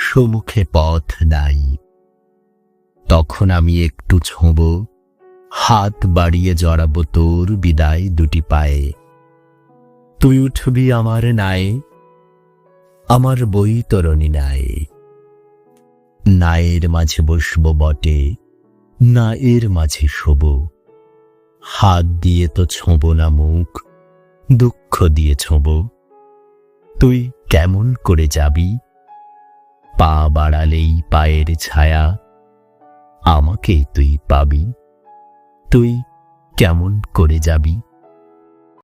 সম্মুখে পথ নাই। তখন আমি একটু ছোঁব হাত বাড়িয়ে জড়াবো তোর বিদায় দুটি পায়ে। তুই উঠবি আমার নায়ে, আমার বই বৈতরণী নায়ে। নায়ের মাঝে বসব বটে না এর মাঝে শোব। হাত দিয়ে তো ছোঁব না মুখ, দুঃখ দিয়ে ছোঁব। তুই কেমন করে যাবি? পা বাড়ালেই পায়ের ছায়া। আমাকেই তুই পাবি। তুই কেমন করে যাবি?